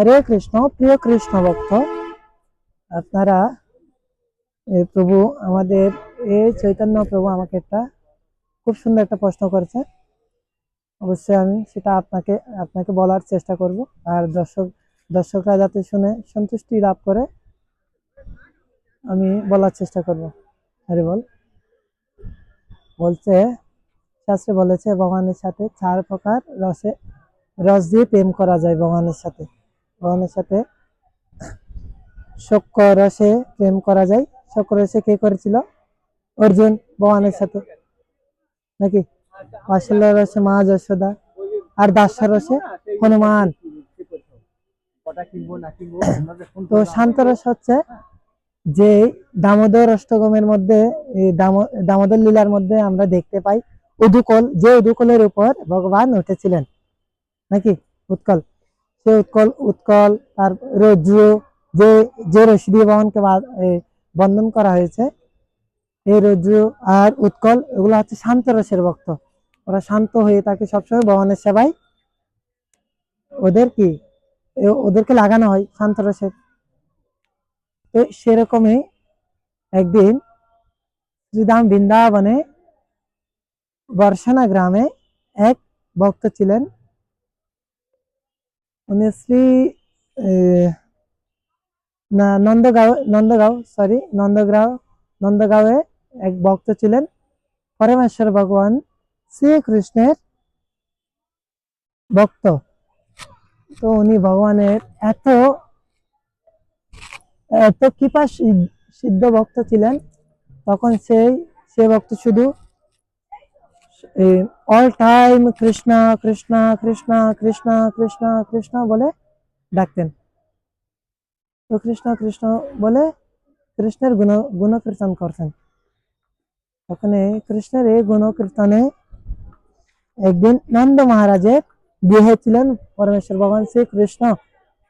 হরে কৃষ্ণ, প্রিয় কৃষ্ণ ভক্ত, আপনারা প্রভু আমাদের, এ চৈতন্য প্রভু আমাকে একটা খুব সুন্দর একটা প্রশ্ন করেছে অবশ্যই আমি সেটা আপনাকে আপনাকে বলার চেষ্টা করব। আর দর্শক, দর্শকরা যাতে শুনে সন্তুষ্টি লাভ করে, আমি বলার চেষ্টা করব। হরে বল। বলছে, শাস্ত্রে বলেছে, ভগবানের সাথে চার প্রকার রসে, রস দিয়ে প্রেম করা যায় ভগবানের সাথে। ভগবানের সাথে শক্য রসে প্রেম করা যায়। শক্য রসে কে করেছিল? অর্জুন ভগবানের সাথে। নাকি? বাৎসল্য রসে মা যশোদা আর দাস্য রসে হনুমান। তো শান্ত রস হচ্ছে যে দামোদর অষ্টগমের মধ্যে দামোদর লীলার মধ্যে আমরা দেখতে পাই উদুকল যে উদুকলের উপর ভগবান উঠেছিলেন। নাকি? উৎকল। সে উৎকল উৎকল, তার রজ্জু যে যে রশি ভগবানকে বন্ধন করা হয়েছে, এই রজ্জু আর উৎকল, এগুলো হচ্ছে শান্ত রসের ভক্ত। ওরা শান্ত হয়ে থাকে সবসময় ভগবানের সেবায় ওদের কি ওদেরকে লাগানো হয় শান্ত রসের। তো সেরকমই একদিন শ্রীধাম বৃন্দাবনে বর্ষনা গ্রামে এক ভক্ত ছিলেন উনি শ্রী না, নন্দগাঁও নন্দগাঁও সরি নন্দগাঁও নন্দগাঁওয়ে এক ভক্ত ছিলেন, পরমেশ্বর ভগবান শ্রীকৃষ্ণের ভক্ত। তো উনি ভগবানের এত এত কৃপা সিদ্ধ ভক্ত ছিলেন, তখন সেই, সে ভক্ত শুধু অল টাইম কৃষ্ণ কৃষ্ণ কৃষ্ণ কৃষ্ণ কৃষ্ণ কৃষ্ণ বলে ডাকতেন। তো কৃষ্ণ কৃষ্ণ বলে কৃষ্ণের গুণ গুণ কীর্তন। এই কৃষ্ণের এই গুণ একদিন নন্দ মহারাজের বিয়ে ছিলেন পরমেশ্বর ভগবান শ্রী কৃষ্ণ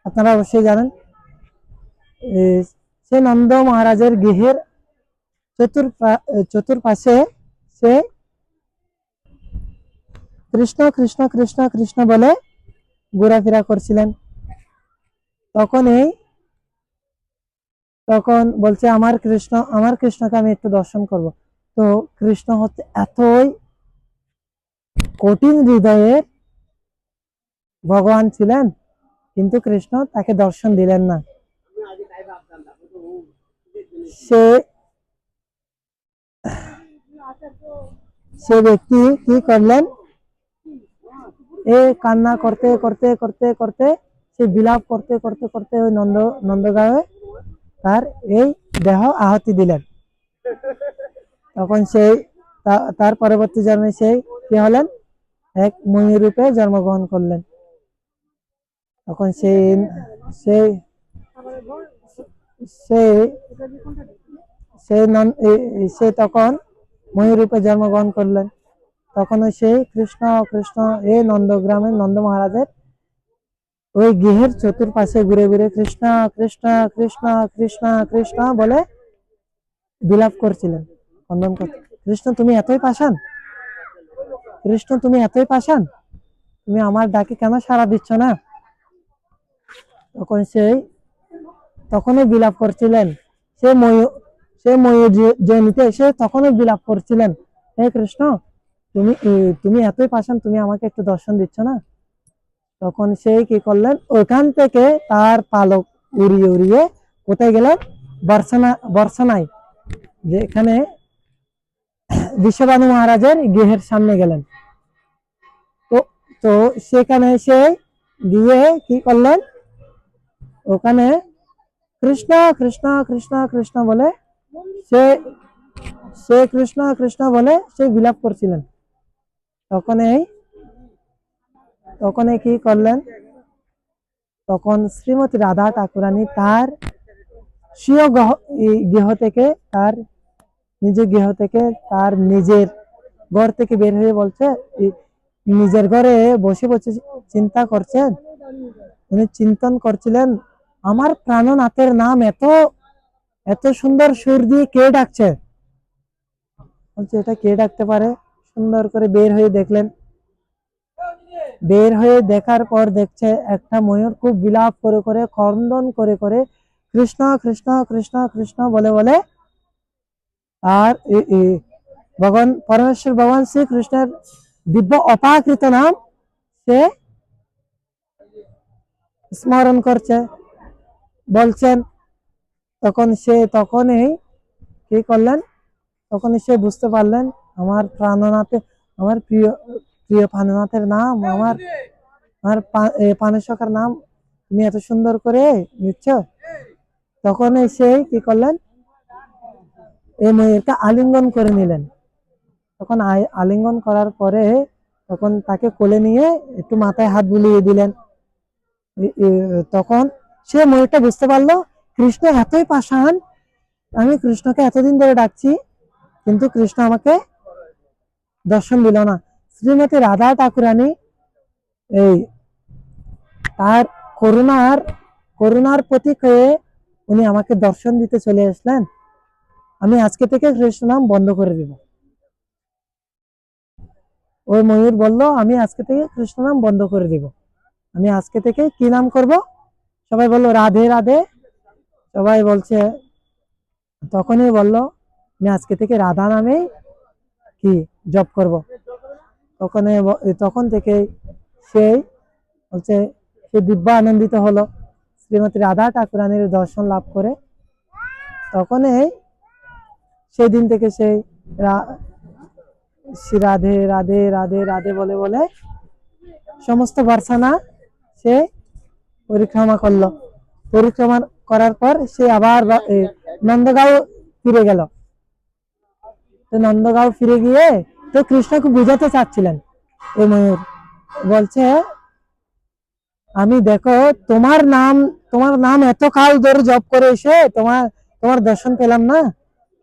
আপনারা অবশ্যই জানেন সে নন্দ মহারাজের গৃহের চতুর্পা, চতুর্পাশে সে কৃষ্ণ কৃষ্ণ কৃষ্ণ কৃষ্ণ বলে ঘোরাফেরা করছিলেন। তখন এই, তখন বলছে, আমার কৃষ্ণ, আমার কৃষ্ণকে আমি একটু দর্শন করব। তো কৃষ্ণ হচ্ছে এতই কঠিন হৃদয়ের ভগবান ছিলেন, কিন্তু কৃষ্ণ তাকে দর্শন দিলেন না। সে সে ব্যক্তি কি করলেন? এ কান্না করতে করতে করতে করতে, সে বিলাপ করতে করতে করতে ওই নন্দ নন্দগাঁয়ে তার এই দেহ আহতি দিলেন। তখন সেই তার পরবর্তী জন্মে সেই কি হলেন? এক ময়ূর রূপে জন্মগ্রহণ করলেন। তখন সেই সেই সেই সেই সে তখন ময়ূর রূপে জন্মগ্রহণ করলেন। তখন ওই সেই কৃষ্ণ কৃষ্ণ এই নন্দগ্রামের নন্দ মহারাজের ওই গৃহের চতুর্পাশে ঘুরে ঘুরে কৃষ্ণ কৃষ্ণ কৃষ্ণ কৃষ্ণ কৃষ্ণ বলে বিলাপ করছিলেন। কন্দন কৃষ্ণ, তুমি এতই পাষাণ? কৃষ্ণ, তুমি এতই পাষাণ? তুমি আমার ডাকে কেন সাড়া দিচ্ছ না? তখন সেই তখনই বিলাপ করছিলেন। সে ময়ূর সে ময়ূর জয়নীতে এসে তখনই বিলাপ করছিলেন। হে কৃষ্ণ তুমি তুমি এতই পাষাণ, তুমি আমাকে একটু দর্শন দিচ্ছ না? তখন সে কি করলেন? ওখান থেকে তার পালক উড়িয়ে উড়িয়ে কোথায় গেলেন? বর্ষনা বর্ষনায় যেখানে বিশ্ববানু মহারাজের গৃহের সামনে গেলেন। তো তো সেখানে সে গিয়ে কি করলেন? ওখানে কৃষ্ণ কৃষ্ণ কৃষ্ণ কৃষ্ণ বলে সে সে কৃষ্ণ কৃষ্ণ বলে সে বিলাপ করছিলেন। তখন এই তখন কি করলেন? তখন শ্রীমতী রাধা ঠাকুরানী তার স্বীয় গৃহ থেকে তার নিজের গৃহ থেকে তার নিজের ঘর থেকে বের হয়ে বলছে নিজের ঘরে বসে বসে চিন্তা করছেন? উনি চিন্তন করছিলেন, আমার প্রাণনাথের নাম এত এত সুন্দর সুর দিয়ে কে ডাকছে? বলছে, এটা কে ডাকতে পারে? সুন্দর করে বের হয়ে দেখলেন। বের হয়ে দেখার পর দেখছে একটা ময়ূর খুব বিলাপ করে করে খন্দন করে করে, কৃষ্ণ কৃষ্ণ কৃষ্ণ কৃষ্ণ বলে বলে আর ভগবান, পরমেশ্বর ভগবান শ্রীকৃষ্ণের দিব্য অপাকৃত নাম সে স্মরণ করছে। বলছেন, তখন সে তখনই কি করলেন? তখনই সে বুঝতে পারলেন আমার প্রাণনাথে, আমার প্রিয় প্রিয় প্রাণনাথের নাম, আমার আমার পানেশ্বকার নাম তুমি এত সুন্দর করে নিচ্ছ। তখন সে কি করলেন? এই ময়ূরকে আলিঙ্গন করে নিলেন। তখন আলিঙ্গন করার পরে তখন তাকে কোলে নিয়ে একটু মাথায় হাত বুলিয়ে দিলেন। তখন সে ময়ূরটা বুঝতে পারল, কৃষ্ণ এতই পাষাণ, আমি কৃষ্ণকে এতদিন ধরে ডাকছি, কিন্তু কৃষ্ণ আমাকে দর্শন দিল না। শ্রীমতী রাধা ঠাকুরানী এই তার করুণার করুণার প্রতীক হয়ে উনি আমাকে দর্শন দিতে চলে আসলেন। আমি আজকে থেকে কৃষ্ণ নাম বন্ধ করে দিব। ওই ময়ূর বলল, আমি আজকে থেকে কৃষ্ণ নাম বন্ধ করে দিব। আমি আজকে থেকে কি নাম করব? সবাই বলল, রাধে রাধে। সবাই বলছে, তখনই বলল, আমি আজকে থেকে রাধা নামেই কি জব করব? তখন তখন থেকে সেই হচ্ছে সে দিব্য আনন্দিত হলো। শ্রীমতী রাধা ঠাকুরানীর দর্শন লাভ করে। তখনই সেই দিন থেকে সেই রাধে রাধে রাধে রাধে বলে বলে সমস্ত বার্সানা সে পরিক্রমা করল। পরিক্রমা করার পর সে আবার নন্দগাঁও ফিরে গেল। তো নন্দগাঁও ফিরে গিয়ে তো কৃষ্ণকে বুঝাতে চাচ্ছিলেন। এই ময়ূর, বলছে, আমি দেখো, তোমার নাম তোমার নাম এত কাল ধরে জপ করে এসে তোমার তোমার দর্শন পেলাম না।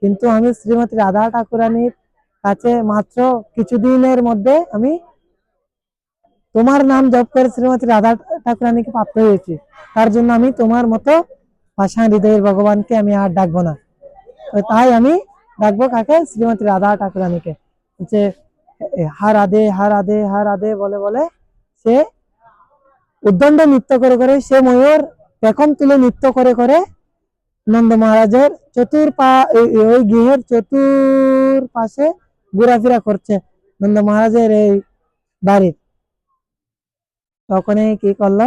কিন্তু আমি শ্রীমতী রাধা ঠাকুরানীর কাছে মাত্র কিছুদিনের মধ্যে আমি তোমার নাম জপ করে শ্রীমতী রাধা ঠাকুরানীকে প্রাপ্ত হয়েছি। তার জন্য আমি তোমার মতো পাষাণ হৃদয়ের ভগবানকে আমি আর ডাকবো না। তাই আমি ডাকবো কাকে? শ্রীমতী রাধা ঠাকুরানীকে। হচ্ছে হা রাধে হা রাধে হা রাধে বলে বলে সে উদ্দণ্ড নৃত্য করে করে সে ময়ূর পেখম তুলে নৃত্য করে করে নন্দ মহারাজের চতুর পা ওই গৃহের চতুর পাশে ঘোরাফেরা করছে নন্দ মহারাজের এই বাড়ির তখনই কি করল?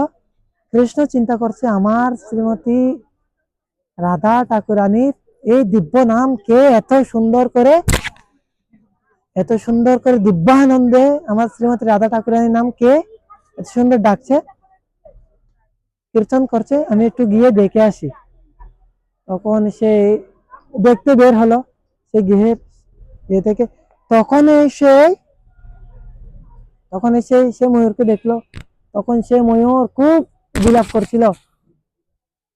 কৃষ্ণ চিন্তা করছে, আমার শ্রীমতী রাধা ঠাকুরানীর এই দিব্য নাম কে এত সুন্দর করে, এত সুন্দর করে দিব্যানন্দে আমার শ্রীমতী রাধা ঠাকুরানীর নাম কে? এত সুন্দর ডাকছে। কীর্তন করছে, আমি একটু গিয়ে দেখে আসি। তখন সে দেখতে বের হলো, সে গৃহের ইয়ে থেকে তখন সে তখন এসে সে ময়ূরকে দেখল। তখন সে ময়ূর খুব বিলাপ করছিল।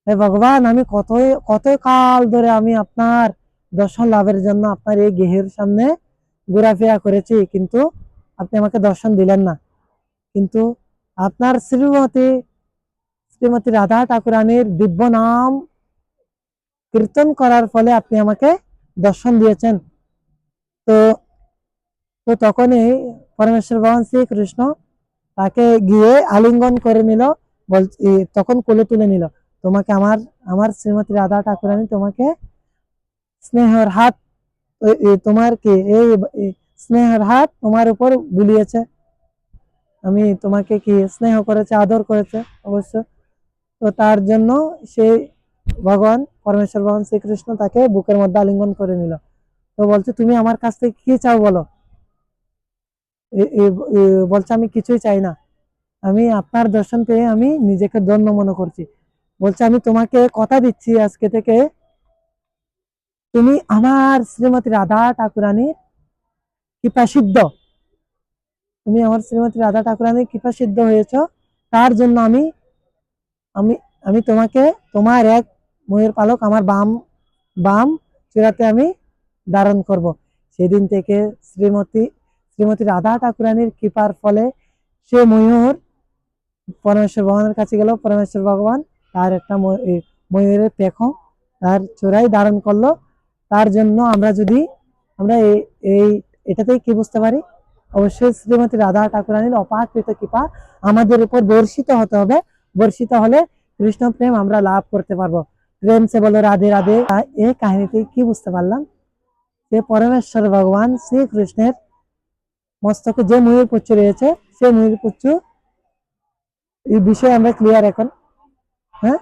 হে ভগবান, আমি কতই কত কাল ধরে আমি আপনার দর্শন লাভের জন্য আপনার এই গৃহের সামনে ঘোরাফেরা করেছি, কিন্তু আপনি আমাকে দর্শন দিলেন না। কিন্তু আপনার শ্রীমতী শ্রীমতী রাধা ঠাকুরানীর দিব্য নাম কীর্তন করার ফলে আপনি আমাকে দর্শন দিয়েছেন। তো তো তখনই পরমেশ্বর ভগবান শ্রীকৃষ্ণ তাকে গিয়ে আলিঙ্গন করে নিল, বল তখন কোলে তুলে নিল। তোমাকে আমার আমার শ্রীমতী রাধা ঠাকুরানী তোমাকে স্নেহর হাত তোমার কি এই স্নেহর হাত তোমার উপর বুলিয়েছে। আমি তোমাকে কি স্নেহ করেছে, আদর করেছে? অবশ্য তো তার জন্য সেই ভগবান, পরমেশ্বর ভগবান শ্রীকৃষ্ণ তাকে বুকের মধ্যে আলিঙ্গন করে নিল। তো বলছে, তুমি আমার কাছ থেকে কি চাও বলো? বলছে, আমি কিছুই চাই না। আমি আপনার দর্শন পেয়ে আমি নিজেকে ধন্য মনে করছি। বলছে, আমি তোমাকে কথা দিচ্ছি আজকে থেকে। তুমি আমার শ্রীমতী রাধা ঠাকুরানীর কৃপা সিদ্ধ। তুমি আমার শ্রীমতী রাধা ঠাকুরানীর কৃপা সিদ্ধ হয়েছ। তার জন্য আমি আমি আমি তোমাকে, তোমার এক ময়ূর পালক, আমার বাম বাম চূড়াতে আমি ধারণ করব। সেদিন থেকে শ্রীমতী শ্রীমতী রাধা ঠাকুরানীর কৃপার ফলে সে ময়ূর পরমেশ্বর ভগবানের কাছে গেল। পরমেশ্বর ভগবান তার একটা ময়- ময়ূরের পেখম তার চূড়াই ধারণ করল। তার জন্য আমরা যদি, আমরা এই এটাতেই কি বুঝতে পারি? অবশ্যই শ্রীমতী রাধা ঠাকুরানীর অপাকৃত কৃপা আমাদের উপর বর্ষিত হতে হবে। বর্ষিত হলে কৃষ্ণ প্রেম আমরা লাভ করতে পারব। প্রেম সে বলো, রাধে রাধে। এই কাহিনীতে কি বুঝতে পারলাম? যে পরমেশ্বর ভগবান শ্রীকৃষ্ণের মস্তকে যে ময়ূর পুচ্ছ রয়েছে সেই ময়ূর পুচ্ছ এই বিষয়ে আমরা ক্লিয়ার এখন। হ্যাঁ